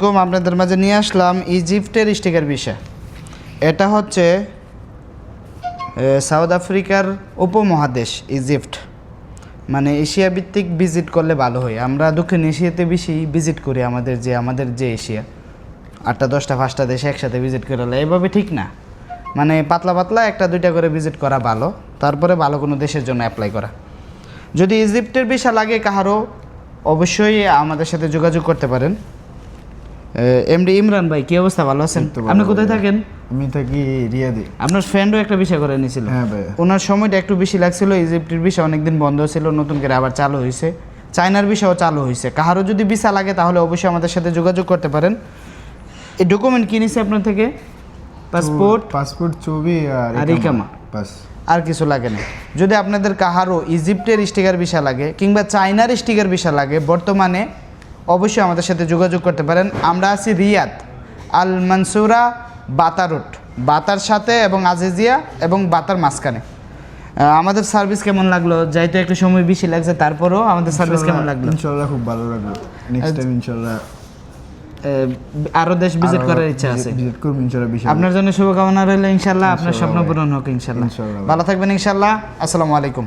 কম আপনাদের মাঝে নিয়ে আসলাম ইজিপ্টের স্টিকার ভিসা এটা হচ্ছে সাউথ আফ্রিকার উপমহাদেশ, ইজিপ্ট। মানে এশিয়া ভিত্তিক ভিজিট করলে ভালো হয়। আমরা দক্ষিণ এশিয়াতে বেশি ভিজিট করি আমাদের যে আমাদের যে এশিয়া। আটটা, দশটা, পাঁচটা দেশে একসাথে ভিজিট করে হলে এভাবে ঠিক না। মানে পাতলা পাতলা একটা, দুইটা করে ভিজিট করা ভালো। তারপরে ভালো কোনো দেশের জন্য অ্যাপ্লাই করা। যদি ইজিপ্টের ভিসা লাগে, কাহারও অবশ্যই আমাদের সাথে যোগাযোগ করতে পারেন। এমডি ইমরান ভাই কি অবস্থা? ভালো আছেন? আপনি কোথায় থাকেন? আমি থাকি রিয়াদি। আপনার ফ্রেন্ডও একটা বিষয় করে নিয়েছিল হ্যাঁ ভাই। ওনার সময়টা একটু বেশি লাগছিল ইজিপ্টের বিষয় অনেকদিন বন্ধ ছিল নতুন করে আবার চালু হয়েছে চায়নার বিষয়ও চালু হয়েছে কাহারও যদি ভিসা লাগে তাহলে অবশ্যই আমাদের সাথে যোগাযোগ করতে পারেন। এই ডকুমেন্ট কি নিছে আপনার থেকে? পাসপোর্ট পাসপোর্ট ছবি আর আর ইকামা। বাস। আর কিছু লাগে না। যদি আপনাদের কাহারও ইজিপ্টের স্টিকার ভিসা লাগে কিংবা চায়নার স্টিকার ভিসা লাগে বর্তমানে অবশ্যই আমাদের সাথে যোগাযোগ করতে পারেন। আমরা আছি রিয়াদ আল মানসুরা বাতা রুট। বাতার সাথে এবং আজিজিয়া এবং বাতার মাঝখানে। আমাদের সার্ভিস কেমন লাগল? যাইতে একটু সময় বেশি লাগছে তারপরেও আমাদের সার্ভিস কেমন লাগল? ইনশাল্লাহ খুব ভালো লাগল। নেক্সট টাইম ইনশাল্লাহ আরও দেশ ভিজিট করার ইচ্ছা আছে। ভিজিট করব ইনশাল্লাহ বিশাল আপনার জন্য শুভকামনা রইল ইনশাল্লাহ। আপনার স্বপ্ন। পূরণ হোক ইনশাল্লাহ। ভালো থাকবেন ইনশাল্লাহ। আসসালামু আলাইকুম।